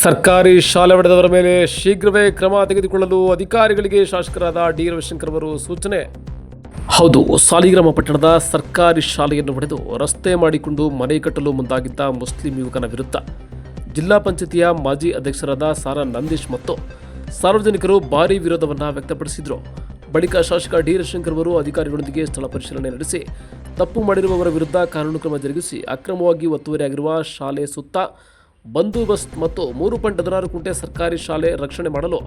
ಸರ್ಕಾರಿ ಶಾಲೆ ಒಡೆದವರ ಮೇಲೆ ಶೀಘ್ರವೇ ಕ್ರಮ ತೆಗೆದುಕೊಳ್ಳಲು ಅಧಿಕಾರಿಗಳಿಗೆ ಶಾಸಕರಾದ ಡಿ ರವಿಶಂಕರ್ ಅವರು ಸೂಚನೆ. ಹೌದು, ಸಾಲಿಗ್ರಾಮ ಪಟ್ಟಣದ ಸರ್ಕಾರಿ ಶಾಲೆಯನ್ನು ಒಡೆದು ರಸ್ತೆ ಮಾಡಿಕೊಂಡು ಮನೆ ಕಟ್ಟಲು ಮುಂದಾಗಿದ್ದ ಮುಸ್ಲಿಂ ಯುವಕನ ವಿರುದ್ಧ ಜಿಲ್ಲಾ ಪಂಚಾಯತಿಯ ಮಾಜಿ ಅಧ್ಯಕ್ಷರಾದ ಸಾರಾ ನಂದೀಶ್ ಮತ್ತು ಸಾರ್ವಜನಿಕರು ಭಾರೀ ವಿರೋಧವನ್ನು ವ್ಯಕ್ತಪಡಿಸಿದರು. ಬಳಿಕ ಶಾಸಕ ಡಿ ರವಿಶಂಕರ್ ಅವರು ಅಧಿಕಾರಿಗಳೊಂದಿಗೆ ಸ್ಥಳ ಪರಿಶೀಲನೆ ನಡೆಸಿ ತಪ್ಪು ಮಾಡಿರುವವರ ವಿರುದ್ಧ ಕಾನೂನು ಕ್ರಮ ಜರುಗಿಸಿ ಅಕ್ರಮವಾಗಿ ಒತ್ತುವರಿಯಾಗಿರುವ ಶಾಲೆ ಸುತ್ತ ಬಂದೋಬಸ್ತ್ ಮತ್ತು ಮೂರು ಪಾಯಿಂಟ್ ಹದಿನಾರು ಕುಂಟೆ ಸರ್ಕಾರಿ ಶಾಲೆ ರಕ್ಷಣೆ ಮಾಡಲು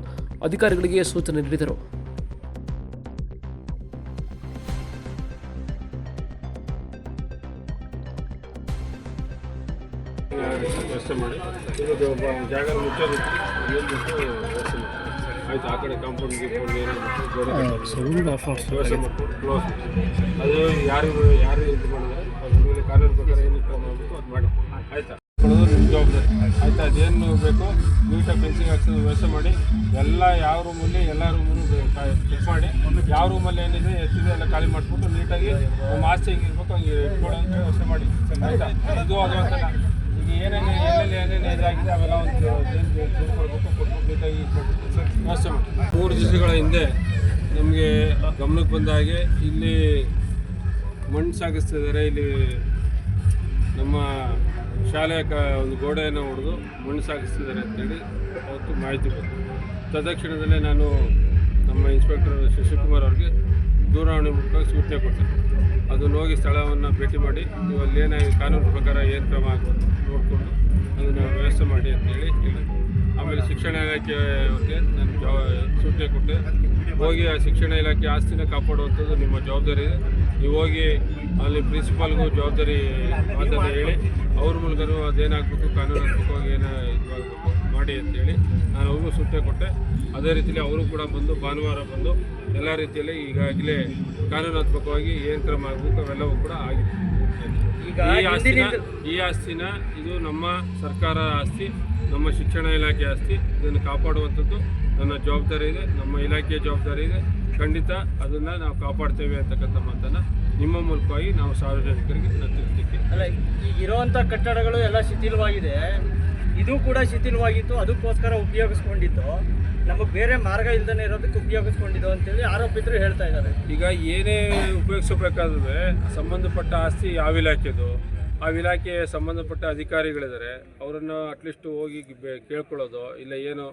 ಅಧಿಕಾರಿಗಳಿಗೆ ಸೂಚನೆ ನೀಡಿದರು. ವ್ಯವಸ್ಥೆ ಮಾಡಿ ಜಾಗ ಮುಚ್ಚೋದು ಆಯ್ತು ಆ ಕಡೆ ಕಾಂಪೌಂಡ್ ಗೀಪೌಂಡ್. ವ್ಯವಸ್ಥೆ ಮಾಡ್ಕೊಂಡು ಕ್ಲೋಸ್ ಅದು ಯಾರು ಯಾರು ಇದು ಮಾಡಿದ್ರೆ ಅದ್ರ ಮೇಲೆ ಕಾನೂನು ಪ್ರಕಾರ ಏನು ಕ್ರಮ ಅದು ಮಾಡಿ ಆಯ್ತಾ? ಕೊಡೋದು ನಿಮ್ಮ ಜವಾಬ್ದಾರಿ. ಆಯ್ತಾ, ಅದೇನು ಬೇಕು? ನೀಟಾಗಿ ಫೆನ್ಸಿಂಗ್ ಹಾಕ್ಸೋದು ವ್ಯವಸ್ಥೆ ಮಾಡಿ. ಎಲ್ಲ ಯಾವ ರೂಮಲ್ಲಿ ಎಲ್ಲ ರೂಮನ್ನು ಚೆಕ್ ಮಾಡಿ. ಯಾವ ರೂಮಲ್ಲಿ ಏನಿದೆ, ಎಷ್ಟಿದೆ ಎಲ್ಲ ಖಾಲಿ ಮಾಡಿಬಿಟ್ಟು ನೀಟಾಗಿ ನಮ್ಮ ಆಸ್ತಿ ಹೆಂಗಿರ್ಬೇಕು ಹಂಗೆ ಇಟ್ಕೊಳ್ಳೋಂಥ ವ್ಯವಸ್ಥೆ ಮಾಡಿ. ಆಯ್ತಾ? ಇದು ಅಂತ ಈಗ ಏನೇನು ಎಲ್ಲೆಲ್ಲಿ ಏನೇನು ಇದಾಗಿದೆ, ಅವೆಲ್ಲ ಒಂದು ನೀಟಾಗಿ ವ್ಯವಸ್ಥೆ ಮಾಡಿ. ಮೂರು ದಿವಸಗಳ ಹಿಂದೆ ನಮಗೆ ಗಮನಕ್ಕೆ ಬಂದ ಹಾಗೆ ಇಲ್ಲಿ ಮಣ್ಣು ಸಾಗಿಸ್ತಿದ್ದಾರೆ ಇಲ್ಲಿ ನಮ್ಮ ಶಾಲೆಯ ಕ ಒಂದು ಗೋಡೆಯನ್ನು ಹೊಡೆದು ಮಣ್ಣು ಸಾಗಿಸ್ತಿದ್ದಾರೆ ಅಂತೇಳಿ ಅವತ್ತು ಮಾಹಿತಿ ಬಂತು. ತದಕ್ಷಣದಲ್ಲೇ ನಾನು ನಮ್ಮ ಇನ್ಸ್ಪೆಕ್ಟರ್ ಶಶಿಕುಮಾರ್ ಅವ್ರಿಗೆ ದೂರವಾಣಿ ಮೂಲಕ ಸೂಚನೆ ಕೊಟ್ಟೆ ಅದನ್ನು ಹೋಗಿ ಸ್ಥಳವನ್ನು ಭೇಟಿ ಮಾಡಿ, ನೀವು ಅಲ್ಲಿ ಏನಾಗಿ ಕಾನೂನು ಪ್ರಕಾರ ಏನು ಕ್ರಮ ಆಗ್ಬೋದು ನೋಡಿಕೊಂಡು ಅದನ್ನು ವ್ಯವಸ್ಥೆ ಮಾಡಿ ಅಂತೇಳಿ ಹೇಳಿದೆ ಆಮೇಲೆ ಶಿಕ್ಷಣ ಇಲಾಖೆಯವರಿಗೆ ನಾನು ಜವ ಸೂಚನೆ ಕೊಟ್ಟೆ. ಹೋಗಿ ಆ ಶಿಕ್ಷಣ ಇಲಾಖೆ ಆಸ್ತಿನ ಕಾಪಾಡುವಂಥದ್ದು ನಿಮ್ಮ ಜವಾಬ್ದಾರಿ ಇದೆ. ನೀವು ಹೋಗಿ ಅಲ್ಲಿ ಪ್ರಿನ್ಸಿಪಾಲ್ಗೂ ಜವಾಬ್ದಾರಿ ಅಂತ ಹೇಳಿ. ಅವ್ರ ಮೂಲಕನೂ ಅದೇನಾಗಬೇಕು ಕಾನೂನಾತ್ಮಕವಾಗಿ ಏನೋ ಇದಾಗಬೇಕು ಮಾಡಿ ಅಂತೇಳಿ ನಾನು ಅವ್ರಿಗೂ ಸೂಚನೆ ಕೊಟ್ಟೆ. ಅದೇ ರೀತಿಯಲ್ಲಿ ಅವರು ಕೂಡ ಬಂದು ಭಾನುವಾರ ಬಂದು ಎಲ್ಲ ರೀತಿಯಲ್ಲಿ ಈಗಾಗಲೇ ಕಾನೂನಾತ್ಮಕವಾಗಿ ಏನು ಕ್ರಮ ಆಗಬೇಕು ಅವೆಲ್ಲವೂ ಕೂಡ ಆಗಿದೆ. ಈ ಆಸ್ತಿನ ಈ ಆಸ್ತಿನ ಇದು ನಮ್ಮ ಸರ್ಕಾರ ಆಸ್ತಿ ನಮ್ಮ ಶಿಕ್ಷಣ ಇಲಾಖೆ ಆಸ್ತಿ. ಇದನ್ನು ಕಾಪಾಡುವಂಥದ್ದು ನನ್ನ ಜವಾಬ್ದಾರಿ ಇದೆ ನಮ್ಮ ಇಲಾಖೆಯ ಜವಾಬ್ದಾರಿ ಇದೆ. ಖಂಡಿತ ಅದನ್ನು ನಾವು ಕಾಪಾಡ್ತೇವೆ ಅಂತಕ್ಕಂಥ ಮಾತನ್ನು ನಿಮ್ಮ ಮೂಲಕವಾಗಿ ನಾವು ಸಾರ್ವಜನಿಕರಿಗೆ ನಾನು ತಿಳಿಸ್ಲಿಕ್ಕೆ ಅಲ್ಲ ಈಗ ಇರುವಂಥ ಕಟ್ಟಡಗಳು ಎಲ್ಲ ಶಿಥಿಲವಾಗಿದೆ. ಇದು ಕೂಡ ಶಿಥಿಲವಾಗಿತ್ತು, ಅದಕ್ಕೋಸ್ಕರ ಉಪಯೋಗಿಸ್ಕೊಂಡಿದ್ದು. ನಮಗೆ ಬೇರೆ ಮಾರ್ಗ ಇಲ್ದೇ ಇರೋದಕ್ಕೆ ಉಪಯೋಗಿಸ್ಕೊಂಡಿದ್ದು ಅಂತೇಳಿ ಆರೋಪಿತರು ಹೇಳ್ತಾ ಇದ್ದಾರೆ. ಈಗ ಏನೇ ಉಪಯೋಗಿಸಬೇಕಾದ್ರೆ ಸಂಬಂಧಪಟ್ಟ ಆಸ್ತಿ ಯಾವ ಇಲಾಖೆದು. ಆ ಇಲಾಖೆ ಸಂಬಂಧಪಟ್ಟ ಅಧಿಕಾರಿಗಳಿದ್ದಾರೆ. ಅವರನ್ನು ಅಟ್ಲೀಸ್ಟ್ ಹೋಗಿ ಕೇಳ್ಕೊಳ್ಳೋದು, ಇಲ್ಲ ಏನು,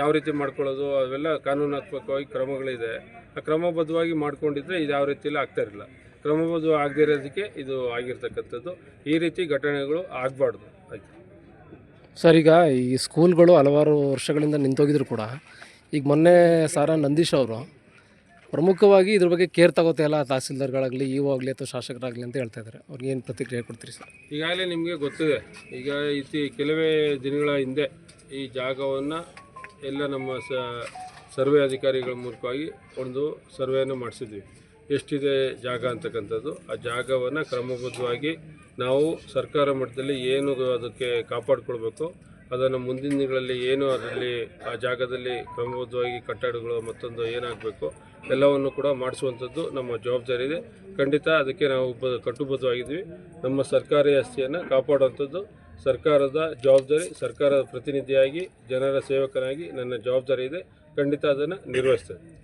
ಯಾವ ರೀತಿ ಮಾಡ್ಕೊಳ್ಳೋದು, ಅವೆಲ್ಲ ಕಾನೂನಾತ್ಮಕವಾಗಿ ಕ್ರಮಗಳಿದೆ. ಆ ಕ್ರಮಬದ್ಧವಾಗಿ ಮಾಡ್ಕೊಂಡಿದ್ರೆ ಇದು ಯಾವ ರೀತಿಯಲ್ಲಿ ಆಗ್ತಾ ಇರಲಿಲ್ಲ ಕ್ರಮಬದ್ಧ ಆಗದಿರೋದಕ್ಕೆ ಇದು ಆಗಿರ್ತಕ್ಕಂಥದ್ದು. ಈ ರೀತಿ ಘಟನೆಗಳು ಆಗಬಾರ್ದು. ಆಯ್ತು. ಸರ್, ಈಗ ಈ ಸ್ಕೂಲ್ಗಳು ಹಲವಾರು ವರ್ಷಗಳಿಂದ ನಿಂತೋಗಿದ್ರು ಕೂಡ. ಈಗ ಮೊನ್ನೆ ಸಾರಾ ನಂದೀಶ್ ಅವರು ಪ್ರಮುಖವಾಗಿ ಇದ್ರ ಬಗ್ಗೆ ಕೇರ್ ತಗೋತಾ ಇಲ್ಲ ತಹಸೀಲ್ದಾರ್ಗಳಾಗಲಿ, ಇಒ ಆಗಲಿ ಅಥವಾ ಶಾಸಕರಾಗಲಿ ಅಂತ ಹೇಳ್ತಾ ಇದ್ದಾರೆ. ಅವ್ರಿಗೆ ಏನು ಪ್ರತಿಕ್ರಿಯೆ ಕೊಡ್ತೀರಿ ಸರ್? ಈಗಾಗಲೇ ನಿಮಗೆ ಗೊತ್ತಿದೆ. ಈಗ ಇತಿ ಕೆಲವೇ ದಿನಗಳ ಹಿಂದೆ ಈ ಜಾಗವನ್ನು ಎಲ್ಲ ನಮ್ಮ ಸರ್ವೆ ಅಧಿಕಾರಿಗಳ ಮೂಲಕವಾಗಿ ಒಂದು ಸರ್ವೆಯನ್ನು ಮಾಡಿಸಿದ್ವಿ. ಎಷ್ಟಿದೆ ಜಾಗ ಅಂತಕ್ಕಂಥದ್ದು, ಆ ಜಾಗವನ್ನು ಕ್ರಮಬದ್ಧವಾಗಿ ನಾವು ಸರ್ಕಾರ ಮಟ್ಟದಲ್ಲಿ ಏನು ಅದಕ್ಕೆ ಕಾಪಾಡಿಕೊಳ್ಬೇಕು, ಅದನ್ನು ಮುಂದಿನ ದಿನಗಳಲ್ಲಿ ಏನು ಅದರಲ್ಲಿ ಆ ಜಾಗದಲ್ಲಿ ಕ್ರಮಬದ್ಧವಾಗಿ ಕಟ್ಟಡಗಳು ಮತ್ತೊಂದು ಏನಾಗಬೇಕು, ಎಲ್ಲವನ್ನು ಕೂಡ ಮಾಡಿಸುವಂಥದ್ದು ನಮ್ಮ ಜವಾಬ್ದಾರಿ ಇದೆ. ಖಂಡಿತ ಅದಕ್ಕೆ ನಾವು ಬ, ಕಟ್ಟುಬದ್ಧವಾಗಿದ್ದೀವಿ. ನಮ್ಮ ಸರ್ಕಾರಿ ಆಸ್ತಿಯನ್ನು ಕಾಪಾಡುವಂಥದ್ದು ಸರ್ಕಾರದ ಜವಾಬ್ದಾರಿ, ಸರ್ಕಾರದ ಪ್ರತಿನಿಧಿಯಾಗಿ, ಜನರ ಸೇವಕನಾಗಿ ನನ್ನ ಜವಾಬ್ದಾರಿ ಇದೆ. ಖಂಡಿತ ಅದನ್ನು ನಿರ್ವಹಿಸ್ತೇನೆ.